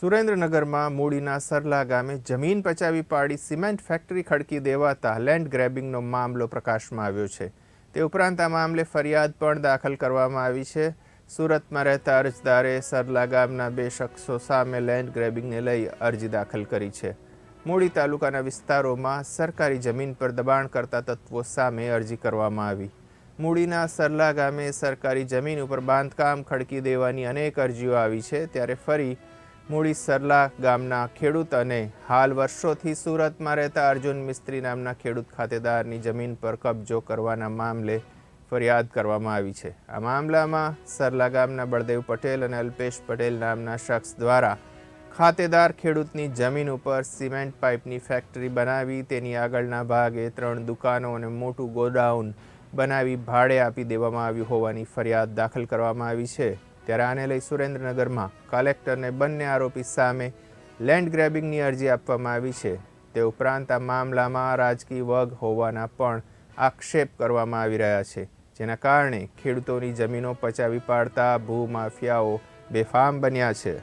સુરેન્દ્રનગરમાં મૂડીના સરલા ગામે જમીન પચાવી પાડી સિમેન્ટ ફેક્ટરી ખડકી દેવાતા લેન્ડ ગ્રેબિંગનો મામલો પ્રકાશમાં આવ્યો છે. તે ઉપરાંત આ મામલે ફરિયાદ પણ દાખલ કરવામાં આવી છે. સુરતમાં રહેતા અરજદારે સરલા ગામના બે શખ્સો સામે લેન્ડ ગ્રેબિંગને લઈ અરજી દાખલ કરી છે. મૂડી તાલુકાના વિસ્તારોમાં સરકારી જમીન પર દબાણ કરતા તત્વો સામે અરજી કરવામાં આવી. મૂડીના સરલા ગામે સરકારી જમીન ઉપર બાંધકામ ખડકી દેવાની અનેક અરજીઓ આવી છે. ત્યારે ફરી મૂડી સરલા ગામના ખેડૂત અને હાલ વર્ષોથી સુરતમાં રહેતા અર્જુન મિસ્ત્રી નામના ખેડૂત ખાતેદારની જમીન પર કબજો કરવાના મામલે ફરિયાદ કરવામાં આવી છે. આ મામલામાં સરલા ગામના બળદેવ પટેલ અને અલ્પેશ પટેલ નામના શખ્સ દ્વારા ખાતેદાર ખેડૂતની જમીન ઉપર સિમેન્ટ પાઇપની ફેક્ટરી બનાવી, તેની આગળના ભાગે ત્રણ દુકાનો અને મોટું ગોડાઉન બનાવી ભાડે આપી દેવામાં આવ્યું હોવાની ફરિયાદ દાખલ કરવામાં આવી છે. ત્યારે આને લઈ સુરેન્દ્રનગરમાં કલેક્ટરને બંને આરોપી સામે લેન્ડ ગ્રેબિંગની અરજી આપવામાં આવી છે. તે ઉપરાંત આ મામલામાં રાજકીય વગ હોવાના પણ આક્ષેપ કરવામાં આવી રહ્યા છે, જેના કારણે ખેડૂતોની જમીનો પચાવી પાડતા ભૂમાફિયાઓ બેફામ બન્યા છે.